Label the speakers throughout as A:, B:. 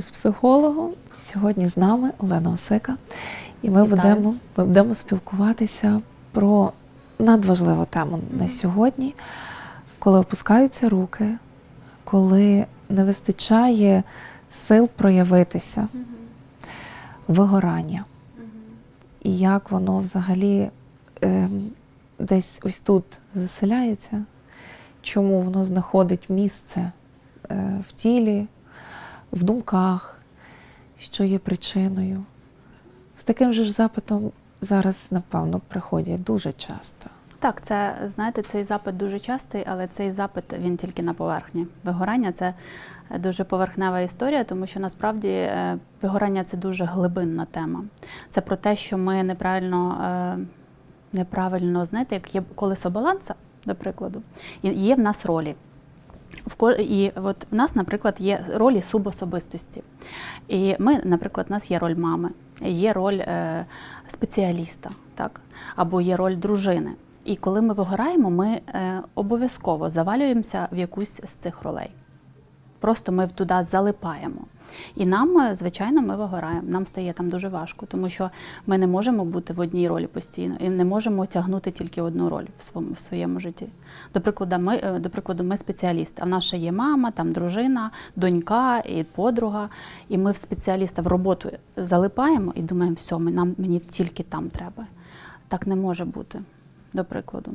A: Каюсь психологом. Сьогодні з нами Олена Осика, і ми
B: Вітаю.
A: будемо, ми будемо спілкуватися про надважливу тему на сьогодні, коли опускаються руки, коли не вистачає сил проявитися, вигорання. І як воно взагалі ем, десь ось тут заселяється, чому воно знаходить місце е, в тілі, в думках, що є причиною. З таким же ж запитом зараз, напевно, приходять дуже часто.
B: Так, це знаєте, цей запит дуже частий, але цей запит він тільки на поверхні. Вигорання це дуже поверхнева історія, тому що насправді е, вигорання це дуже глибинна тема. Це про те, що ми неправильно, е, неправильно знаєте, як є колесо баланса, до прикладу, є в нас ролі. І от в нас, наприклад, є ролі субособистості. І ми, наприклад, у нас є роль мами, є роль е, спеціаліста, так? або є роль дружини. І коли ми вигораємо, ми е, обов'язково завалюємося в якусь з цих ролей. Просто ми туди залипаємо. І нам, е, звичайно, ми вигораємо. Нам стає там дуже важко, тому що ми не можемо бути в одній ролі постійно і не можемо тягнути тільки одну роль в своєму, в своєму житті. До прикладу, ми, е, до прикладу, ми спеціалісти. А ще є мама, там дружина, донька і подруга. І ми в спеціаліста в роботу залипаємо і думаємо, все, ми- нам, мені тільки там треба. Так не може бути, до прикладу.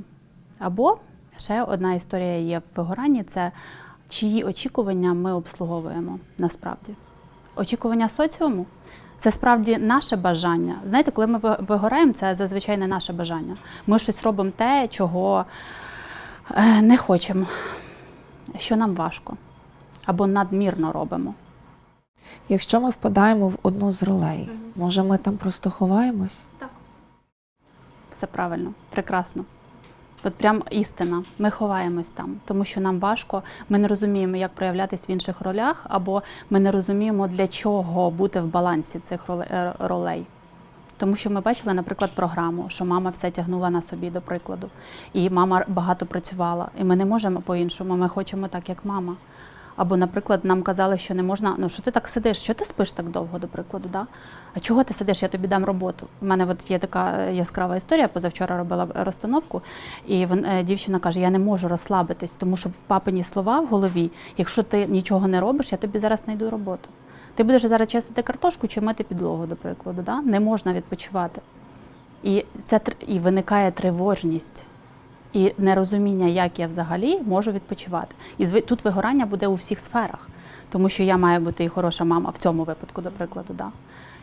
B: Або ще одна історія є в вигоранні це чиї очікування ми обслуговуємо насправді. Очікування соціуму це справді наше бажання. Знаєте, коли ми вигораємо, це зазвичай не наше бажання. Ми щось робимо те, чого е, не хочемо, що нам важко, або надмірно робимо.
A: Якщо ми впадаємо в одну з ролей, може ми там просто ховаємось? Так.
B: Все правильно, прекрасно. От прям істина. Ми ховаємось там, тому що нам важко. Ми не розуміємо, як проявлятись в інших ролях, або ми не розуміємо, для чого бути в балансі цих е, ролей. Тому що ми бачили, наприклад, програму, що мама все тягнула на собі, до прикладу, і мама багато працювала, і ми не можемо по-іншому. Ми хочемо так, як мама. Або, наприклад, нам казали, що не можна, ну що ти так сидиш, що ти спиш так довго, до прикладу, да? А чого ти сидиш? Я тобі дам роботу. У мене от є така е, яскрава історія. Позавчора робила розстановку, і вон, е, дівчина каже: Я не можу розслабитись, тому що в папині слова в голові, якщо ти нічого не робиш, я тобі зараз знайду роботу. Ти будеш зараз чистити картошку чи мити підлогу, до прикладу, да? не можна відпочивати. І це і виникає тривожність і нерозуміння, як я взагалі можу відпочивати. І тут вигорання буде у всіх сферах, тому що я маю бути і хороша мама в цьому випадку, до прикладу, да.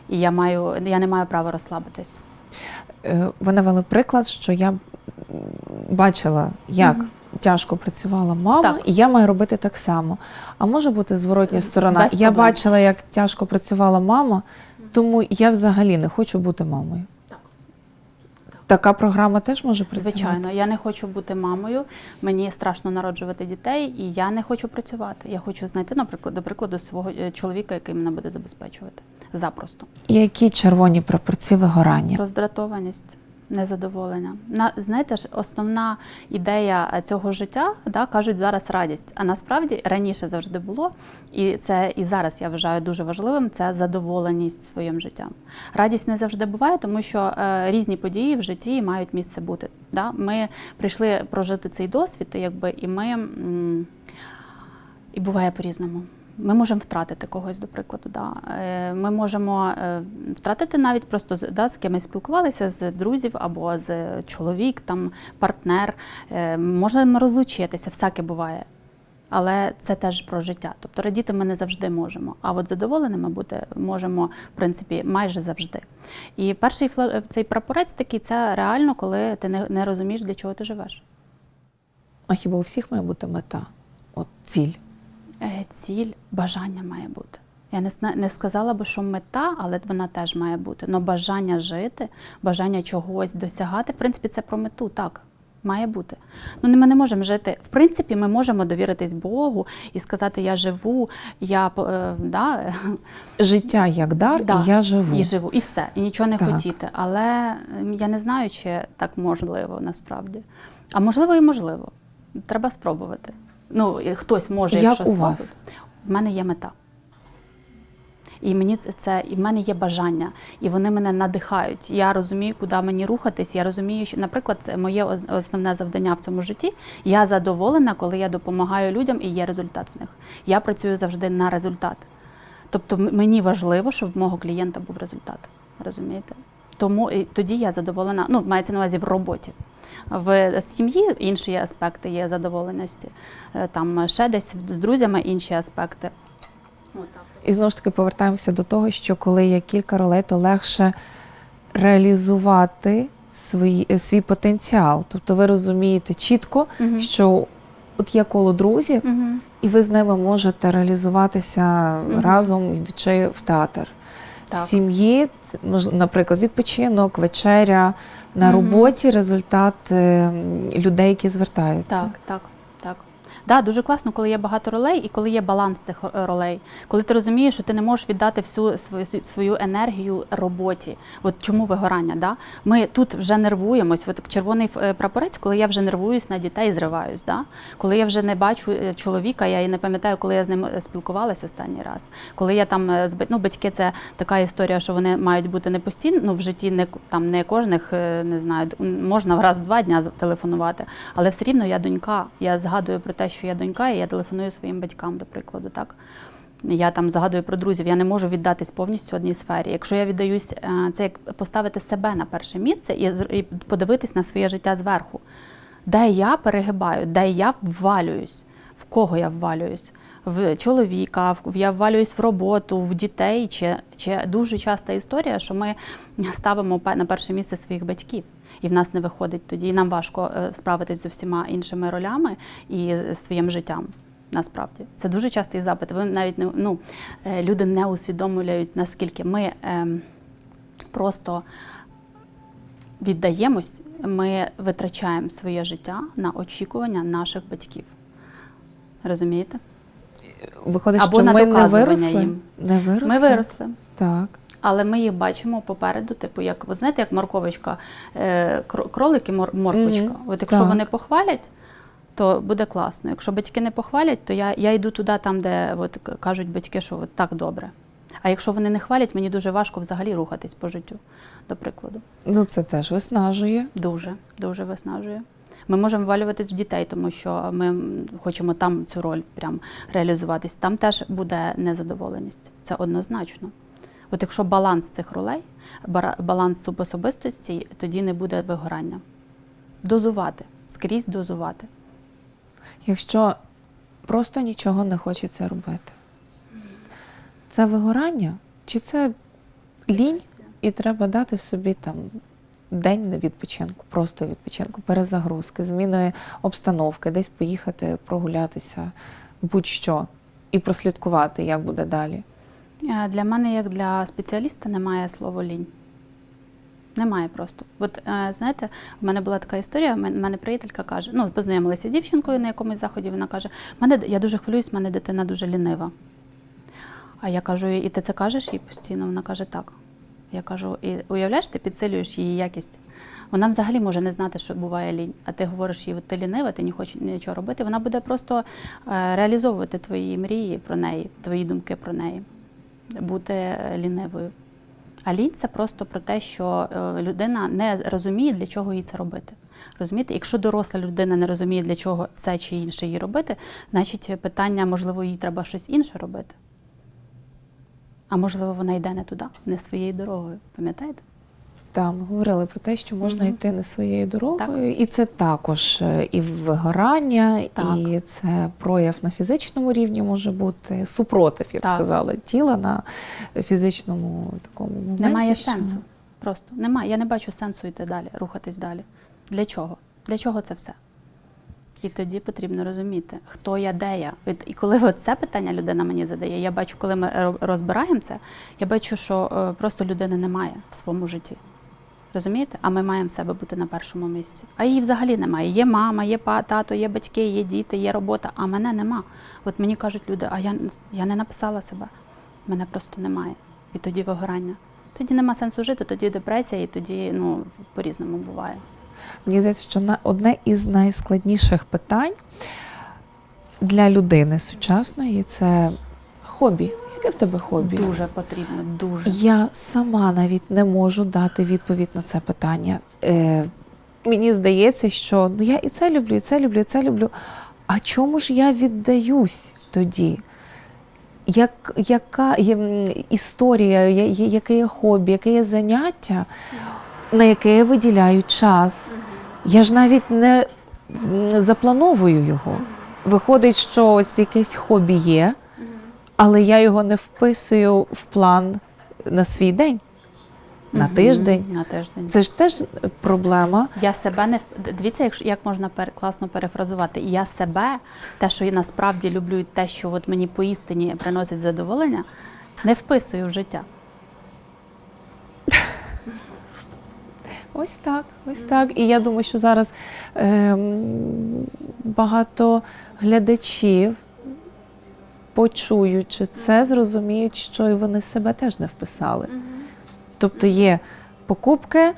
B: І я маю, я не маю права розслабитись.
A: Е, Ви навели приклад, що я бачила, як
B: Мгм.
A: тяжко працювала мама,
B: Так.
A: і я маю робити так само. А може бути зворотня сторона.
B: без
A: Я
B: проблем.
A: бачила, як тяжко працювала мама, тому я взагалі не хочу бути мамою.
B: Так.
A: Така програма теж може працювати?
B: Звичайно, я не хочу бути мамою, мені страшно народжувати дітей, і я не хочу працювати. Я хочу знайти, наприклад, до прикладу, свого е, чоловіка, який мене буде забезпечувати. Запросто.
A: Які червоні прапорці вигорання?
B: Роздратованість, незадоволення. На знаєте ж, основна ідея е, цього життя, да, кажуть зараз радість. А насправді раніше завжди було, і це і зараз я вважаю дуже важливим. Це задоволеність своїм життям. Радість не завжди буває, тому що е, різні події в житті мають місце бути. Да? Ми прийшли прожити цей досвід, якби і ми. м, і буває по-різному. Ми можемо втратити когось, до прикладу. Да. Е, Ми можемо е, втратити навіть просто да, з кимось спілкувалися, з друзів або з чоловік, там, партнер. Е, Можемо розлучитися, всяке буває. Але це теж про життя. Тобто радіти ми не завжди можемо. А от задоволеними бути можемо, в принципі, майже завжди. І перший цей прапорець такий це реально, коли ти не, не розумієш, для чого ти живеш.
A: А хіба у всіх має бути мета? От ціль.
B: Е, Ціль, бажання має бути. Я не, сказала би, що мета, але вона теж має бути. Но бажання жити, бажання чогось досягати, в принципі, це про мету, так. Має бути. Ну, ми не можемо жити. В принципі, ми можемо довіритись Богу і сказати, я живу, я е, да,
A: Життя як дар,
B: Да.
A: і я живу.
B: і живу, і все, і нічого не
A: Так.
B: хотіти. Але я не знаю, чи так можливо насправді. А можливо і можливо. Треба спробувати. Ну, хтось може,
A: Як
B: якщо
A: у вас?
B: спробує. В мене є мета. І мені це- це і в мене є бажання, і вони мене надихають. Я розумію, куди мені рухатись. Я розумію, що, наприклад, це моє основне завдання в цьому житті. Я задоволена, коли я допомагаю людям і є результат в них. Я працюю завжди на результат. Тобто мені важливо, щоб в мого клієнта був результат. Розумієте? Тому і тоді я задоволена. Ну, мається на увазі в роботі. В сім'ї інші аспекти є задоволеності. Е, Там ще десь з друзями інші аспекти.
A: І знову ж таки повертаємося до того, що коли є кілька ролей, то легше реалізувати свої, е, свій потенціал. Тобто ви розумієте чітко,
B: Мгм.
A: що от є коло друзів,
B: Мгм.
A: і ви з ними можете реалізуватися
B: Мгм.
A: разом, йдучи в театр.
B: Так.
A: В сім'ї, наприклад, відпочинок, вечеря, на роботі результат е, людей, які звертаються.
B: Так, так. Да, дуже класно, коли є багато ролей і коли є баланс цих е, ролей. Коли ти розумієш, що ти не можеш віддати всю свою, свою енергію роботі. От чому вигорання? Да? Ми тут вже нервуємось. От червоний е, прапорець, коли я вже нервуюсь на дітей, зриваюсь. Да? Коли я вже не бачу е, чоловіка, я і не пам'ятаю, коли я з ним спілкувалась останній раз. Коли я там ну, батьки, це така історія, що вони мають бути не постійно ну, в житті, не там не кожних, не знаю, можна раз-два дня телефонувати, але все рівно я донька. Я згадую про те, що я донька, і я телефоную своїм батькам, до прикладу, так. Я там згадую про друзів, я не можу віддатись повністю одній сфері. Якщо я віддаюсь, е, це як поставити себе на перше місце і, подивитись на своє життя зверху. Де я перегибаю, де я ввалююсь, в кого я ввалююсь? В чоловіка, я ввалююсь в роботу, в дітей. Чи, чи дуже часта історія, що ми ставимо на перше місце своїх батьків, і в нас не виходить тоді. І нам важко е, справитись з усіма іншими ролями і своїм життям. Насправді це дуже частий запит. Ви навіть не ну е, люди не усвідомлюють наскільки ми ем, просто віддаємось, ми витрачаємо своє життя на очікування наших батьків. Розумієте?
A: Виходить,
B: Або
A: що
B: на
A: ми не
B: доказування
A: виросли.
B: їм.
A: Не виросли.
B: Ми виросли.
A: Так.
B: Але ми їх бачимо попереду, типу, як от знаєте, як морковочка, е, кро- кролик і мор- морквочка.
A: Мгм.
B: От якщо
A: Так.
B: вони похвалять, то буде класно. Якщо батьки не похвалять, то я, я йду туди, там, де от, к- кажуть батьки, що от так добре. А якщо вони не хвалять, мені дуже важко взагалі рухатись по життю, до прикладу.
A: Ну це теж виснажує.
B: Дуже, дуже виснажує. Ми можемо ввалюватись в дітей, тому що ми хочемо там цю роль прям реалізуватись. Там теж буде незадоволеність. Це однозначно. От якщо баланс цих ролей, баланс субособистості, тоді не буде вигорання. Дозувати, скрізь дозувати.
A: Якщо просто нічого не хочеться робити. Це вигорання? Чи це лінь, і треба дати собі там день на відпочинку, просто відпочинку, перезагрузки, зміни обстановки, десь поїхати, прогулятися, будь-що, і прослідкувати, як буде далі.
B: Для мене, як для спеціаліста, немає слова лінь. Немає просто. От е, знаєте, в мене була така історія. в мене приятелька каже: ну, познайомилася з дівчинкою на якомусь заході. Вона каже: мене я дуже хвилююсь, в мене дитина дуже лінива. А я кажу, і ти це кажеш їй постійно? Вона каже, так. Я кажу, і уявляєш, ти підсилюєш її якість. Вона взагалі може не знати, що буває лінь. А ти говориш їй, ти лінива, ти не хочеш нічого робити. Вона буде просто е, реалізовувати твої мрії про неї, твої думки про неї, бути е, лінивою. А лінь це просто про те, що е, людина не розуміє, для чого їй це робити. Розумієте, якщо доросла людина не розуміє, для чого це чи інше їй робити, значить питання, можливо, їй треба щось інше робити. А можливо, вона йде не туди, не своєю дорогою. Пам'ятаєте?
A: Там говорили про те, що можна
B: Мгм.
A: йти не своєю дорогою, і це також е, і вигорання,
B: Так.
A: і це прояв на фізичному рівні може бути супротив, я б
B: Так.
A: сказала, тіла на фізичному такому моменті.
B: Немає
A: що-
B: сенсу. Просто немає. Я не бачу сенсу йти далі, рухатись далі. Для чого? Для чого це все? І тоді потрібно розуміти, хто я, де я. І коли це питання людина мені задає, я бачу, коли ми розбираємо це, я бачу, що е, просто людини немає в своєму житті. Розумієте? А ми маємо в себе бути на першому місці. А її взагалі немає. Є мама, є тато, є батьки, є діти, є робота, а мене нема. От мені кажуть люди, а я, я не написала себе. Мене просто немає. І тоді вигорання. Тоді нема сенсу жити, тоді депресія, і тоді ну, по-різному буває.
A: Мені здається, що одне із найскладніших питань для людини сучасної це хобі. Яке в тебе хобі?
B: Дуже потрібно, дуже.
A: Я сама навіть не можу дати відповідь на це питання. Е, мені здається, що ну я і це люблю, і це люблю, і це люблю. А чому ж я віддаюсь тоді? Як, яка є історія, яке є хобі, яке є заняття, на яке я виділяю час? Я ж навіть не заплановую його. Виходить, що ось якесь хобі є, але я його не вписую в план на свій день, на тиждень.
B: На тиждень.
A: Це ж теж проблема.
B: Я себе не дивіться, як, як можна пер, класно перефразувати. Я себе, те, що я насправді люблю, і те, що от мені поістині приносить задоволення, не вписую в життя.
A: Ось так, ось так. І я думаю, що зараз ем, багато глядачів, почуючи це, зрозуміють, що і вони себе теж не вписали. Тобто є покупки,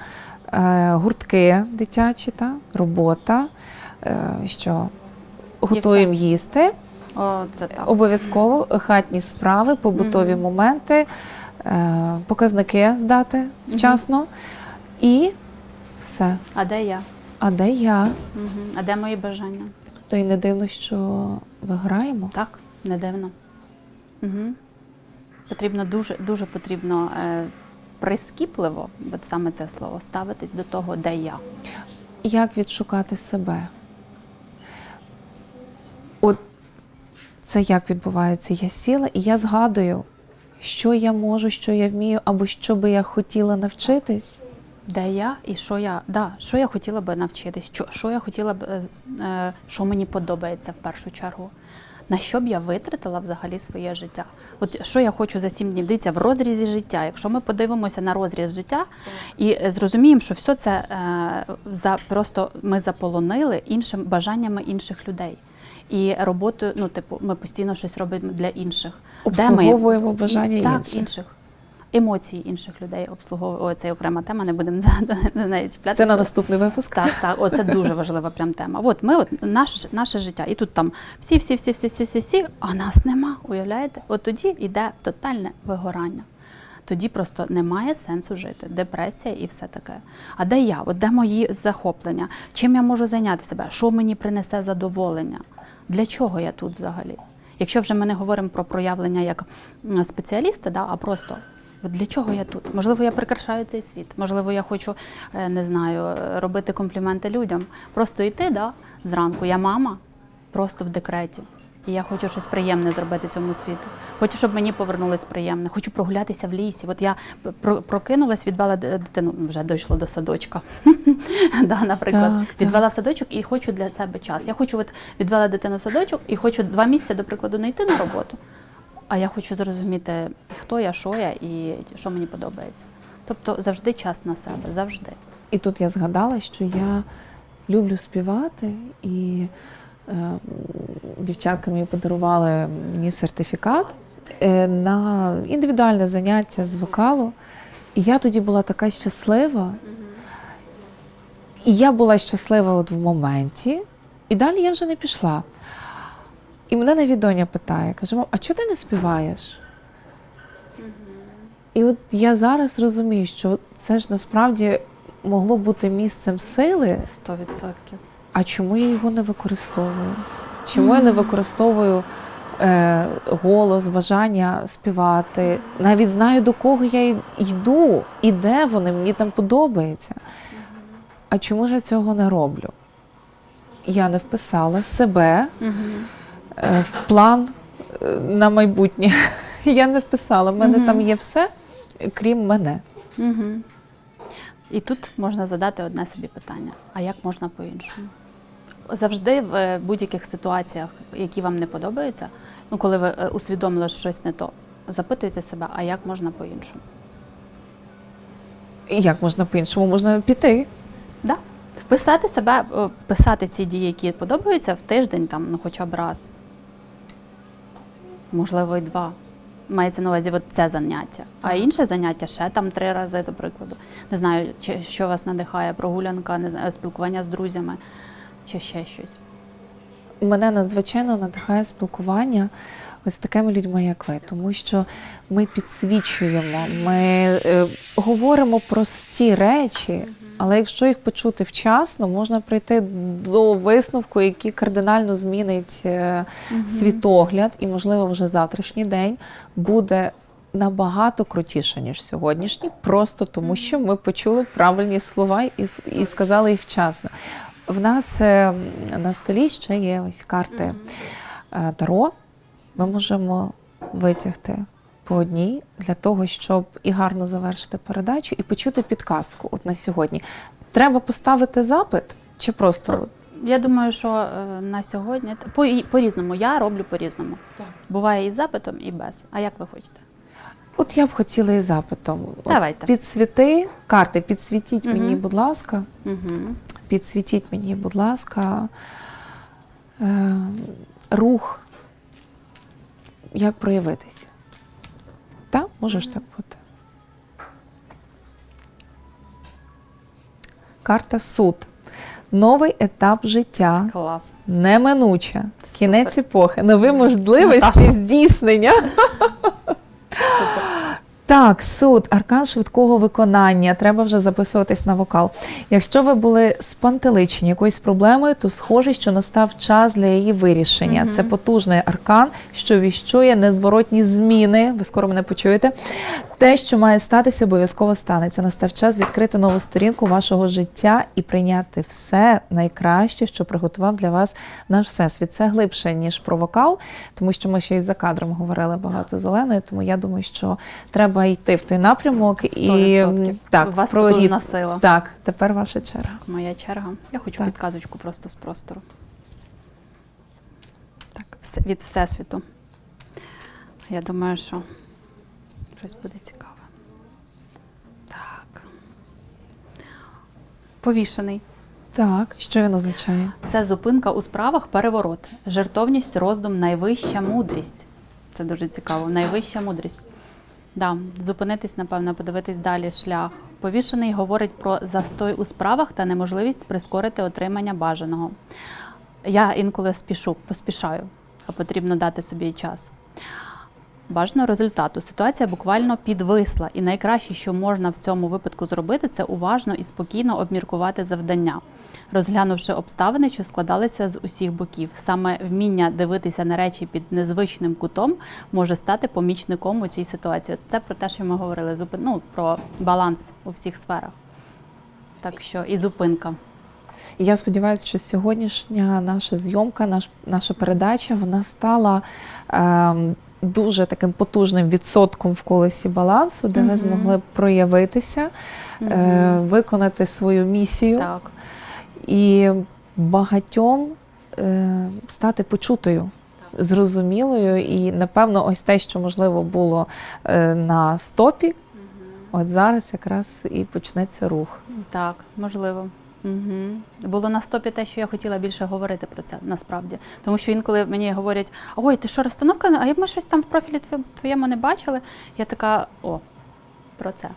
A: е, гуртки дитячі, та, робота, е, що готуємо їсти,
B: О, це так.
A: обов'язково хатні справи, побутові моменти, е, показники здати вчасно. І все.
B: А де я?
A: А де я?
B: Угу. А де мої бажання?
A: То й не дивно, що виграємо.
B: Так, не дивно. Угу. Потрібно дуже, дуже потрібно е, прискіпливо, от саме це слово, ставитись до того, де я.
A: Як відшукати себе? От це як відбувається? Я сіла і я згадую, що я можу, що я вмію, або що би я хотіла навчитись.
B: Де я і що я, да, що я хотіла би навчитись, що, що я хотіла б, е, е, що мені подобається в першу чергу. На що б я витратила взагалі своє життя? От що я хочу за сім днів? Дивіться, в розрізі життя. Якщо ми подивимося на розріз життя і е, зрозуміємо, що все це е, за просто ми заполонили іншим бажаннями інших людей. І роботою, ну типу, ми постійно щось робимо для інших. Де ми-
A: Обслуговуємо бажання
B: так,
A: інших.
B: інших. Емоції інших людей обслуговуємо. О, це окрема тема, не будемо за неї
A: Це на наступний випуск.
B: Так, так, о, це дуже важлива прям тема. От ми, от наше, наше життя, і тут там всі, всі, всі, всі, всі, всі, всі, а нас нема. Уявляєте? От тоді йде тотальне вигорання. Тоді просто немає сенсу жити, депресія і все таке. А де я? От де мої захоплення? Чим я можу зайняти себе? Що мені принесе задоволення? Для чого я тут взагалі? Якщо вже ми не говоримо про проявлення як спеціаліста, да, а просто От для чого я тут? Можливо, я прикрашаю цей світ. Можливо, я хочу е, не знаю, робити компліменти людям. Просто йти, да, зранку. Я мама, просто в декреті. І я хочу щось приємне зробити цьому світу. Хочу, щоб мені повернулось приємне. Хочу прогулятися в лісі. От я прокинулась, відвела дитину, вже дійшло до садочка. да, наприклад,
A: Так, так.
B: відвела в садочок і хочу для себе час. Я хочу, от відвела дитину в садочок і хочу два місяці, до прикладу, не йти на роботу. А я хочу зрозуміти, хто я, що я і що мені подобається. Тобто завжди час на себе, завжди.
A: І тут я згадала, що я люблю співати, і е, дівчатка мені подарували мені сертифікат е, на індивідуальне заняття з вокалу. І я тоді була така щаслива. І я була щаслива от в моменті, і далі я вже не пішла. І мене навіть доня питає, каже, мам, а чого ти не співаєш? І от я зараз розумію, що це ж насправді могло бути місцем сили,
B: Сто відсотків.
A: а чому я його не використовую? Чому я не використовую е, голос, бажання співати? Навіть знаю, до кого я йду і де вони, мені там подобається. А чому ж я цього не роблю? Я не вписала себе
B: Угу.
A: е, в план е, на майбутнє. Я не вписала. В мене
B: Мгм.
A: там є все, крім мене.
B: Угу. І тут можна задати одне собі питання: а як можна по-іншому? Завжди в е, будь-яких ситуаціях, які вам не подобаються, ну коли ви е, усвідомили, що щось не то, запитуйте себе, а як можна по-іншому?
A: Як можна по-іншому? Можна піти.
B: Да. Вписати себе, вписати ці дії, які подобаються в тиждень, там, ну хоча б раз. Можливо, і два. Мається на увазі от це заняття. А інше заняття ще там три рази, до прикладу. Не знаю, чи, що вас надихає, прогулянка, не знаю, спілкування з друзями, чи ще щось.
A: Мене надзвичайно надихає спілкування ось з такими людьми, як ви, тому що ми підсвічуємо, ми е, говоримо прості речі, але якщо їх почути вчасно, можна прийти до висновку, який кардинально змінить е, світогляд, і, можливо, вже завтрашній день буде набагато крутіше, ніж сьогоднішній, просто тому, що ми почули правильні слова і, і сказали їх вчасно. В нас е, на столі ще є ось карти е, Таро. Ми можемо витягти по одній для того, щоб і гарно завершити передачу, і почути підказку. От на сьогодні. Треба поставити запит чи просто
B: Я думаю, що е, на сьогодні по, по-різному. Я роблю по-різному.
A: Так.
B: Буває і з запитом, і без. А як ви хочете?
A: От я б хотіла із запитом. От
B: Давайте.
A: Підсвіти карти, підсвітіть мені,
B: Мгм.
A: будь ласка.
B: Угу.
A: Підсвітіть мені, будь ласка, е, рух. Як проявитися? Так, можеш так бути. Карта суд. Новий етап життя,
B: Клас.
A: неминуча, кінець епохи, нові можливості
B: здійснення.
A: здійснення. Так, суд, аркан швидкого виконання. Треба вже записуватись на вокал. Якщо ви були спантеличені якоюсь проблемою, то схоже, що настав час для її вирішення.
B: Мгм.
A: Це потужний аркан, що віщує незворотні зміни. Ви скоро мене почуєте. Те, що має статися, обов'язково станеться. Настав час відкрити нову сторінку вашого життя і прийняти все найкраще, що приготував для вас наш всесвіт. Це глибше ніж про вокал, тому що ми ще й за кадром говорили багато зеленої. Тому я думаю, що треба йти в той напрямок і
B: 100%.
A: так
B: У вас потужна сила.
A: Так, тепер ваша черга.
B: Моя черга. Я хочу
A: Так.
B: підказочку просто з простору. Так, від Всесвіту. Я думаю, що щось буде цікаве. Так. Повішений.
A: Так, що він означає?
B: Це зупинка у справах, переворот. Жертовність, роздум, найвища мудрість. Це дуже цікаво. Найвища мудрість. Да, зупинитись, напевно, подивитись далі шлях. Повішений говорить про застой у справах та неможливість прискорити отримання бажаного. Я інколи спішу, поспішаю, а потрібно дати собі час. Бажано результату. Ситуація буквально підвисла, і найкраще, що можна в цьому випадку зробити, це уважно і спокійно обміркувати завдання, розглянувши обставини, що складалися з усіх боків. Саме вміння дивитися на речі під незвичним кутом може стати помічником у цій ситуації. Це про те, що ми говорили, ну, про баланс у всіх сферах. Так що і зупинка.
A: Я сподіваюся, що сьогоднішня наша зйомка, наш, наша передача, вона стала ем, дуже таким потужним відсотком в колесі балансу, де ви змогли проявитися, е, виконати свою місію
B: Так.
A: і багатьом е, стати почутою. Зрозумілою, і напевно, ось те, що можливо було е, на стопі, от зараз якраз і почнеться рух.
B: Так, можливо. Угу. Було на стопі те, що я хотіла більше говорити про це насправді. Тому що інколи мені говорять: ой, ти що, розстановка? А ми щось там в профілі твоє- твоєму не бачили? Я така, о, про це.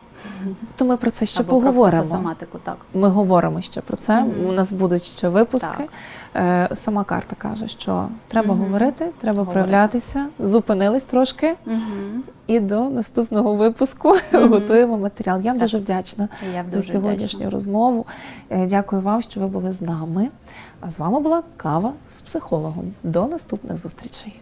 A: То ми про це ще
B: Або про
A: поговоримо.
B: психосоматику, так.
A: Ми говоримо ще про це.
B: Мгм.
A: У нас будуть ще випуски. Е, Сама карта каже, що треба
B: Мгм.
A: говорити, треба
B: Говорити.
A: проявлятися. Зупинились трошки
B: Угу.
A: і до наступного випуску
B: Мгм.
A: готуємо матеріал. Я вам дуже вдячна
B: Я
A: за сьогоднішню
B: вдячна.
A: розмову. Е, Дякую вам, що ви були з нами. А з вами була кава з психологом. До наступних зустрічей.